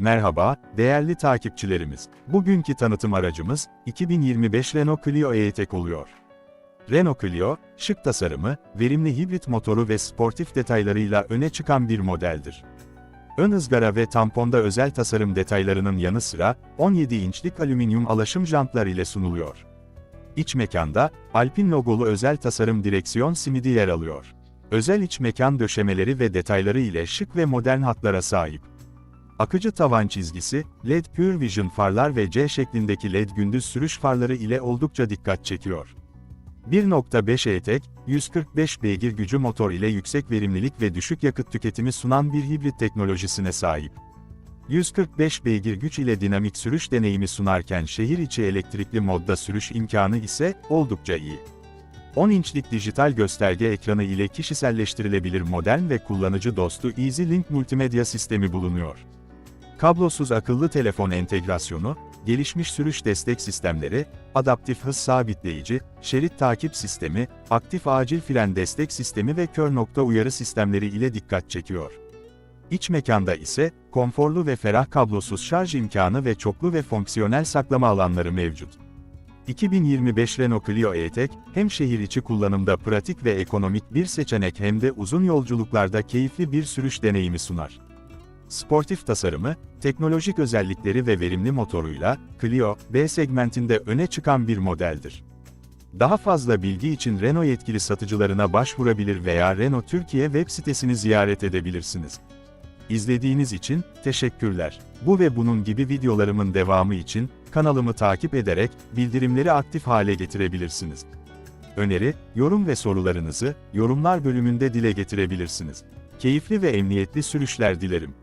Merhaba, değerli takipçilerimiz. Bugünkü tanıtım aracımız, 2025 Renault Clio E-Tech oluyor. Renault Clio, şık tasarımı, verimli hibrit motoru ve sportif detaylarıyla öne çıkan bir modeldir. Ön ızgara ve tamponda özel tasarım detaylarının yanı sıra, 17 inçlik alüminyum alaşım jantlar ile sunuluyor. İç mekanda, Alpine logolu özel tasarım direksiyon simidi yer alıyor. Özel iç mekan döşemeleri ve detayları ile şık ve modern hatlara sahip. Akıcı tavan çizgisi, LED Pure Vision farlar ve C şeklindeki LED gündüz sürüş farları ile oldukça dikkat çekiyor. 1.5 E-Tech, 145 beygir gücü motor ile yüksek verimlilik ve düşük yakıt tüketimi sunan bir hibrit teknolojisine sahip. 145 beygir güç ile dinamik sürüş deneyimi sunarken şehir içi elektrikli modda sürüş imkanı ise oldukça iyi. 10 inçlik dijital gösterge ekranı ile kişiselleştirilebilir modern ve kullanıcı dostu EasyLink multimedya sistemi bulunuyor. Kablosuz akıllı telefon entegrasyonu, gelişmiş sürüş destek sistemleri, adaptif hız sabitleyici, şerit takip sistemi, aktif acil fren destek sistemi ve kör nokta uyarı sistemleri ile dikkat çekiyor. İç mekanda ise, konforlu ve ferah kablosuz şarj imkanı ve çoklu ve fonksiyonel saklama alanları mevcut. 2025 Renault Clio E-Tech, hem şehir içi kullanımda pratik ve ekonomik bir seçenek hem de uzun yolculuklarda keyifli bir sürüş deneyimi sunar. Sportif tasarımı, teknolojik özellikleri ve verimli motoruyla, Clio, B segmentinde öne çıkan bir modeldir. Daha fazla bilgi için Renault yetkili satıcılarına başvurabilir veya Renault Türkiye web sitesini ziyaret edebilirsiniz. İzlediğiniz için teşekkürler. Bu ve bunun gibi videolarımın devamı için kanalımı takip ederek bildirimleri aktif hale getirebilirsiniz. Öneri, yorum ve sorularınızı yorumlar bölümünde dile getirebilirsiniz. Keyifli ve emniyetli sürüşler dilerim.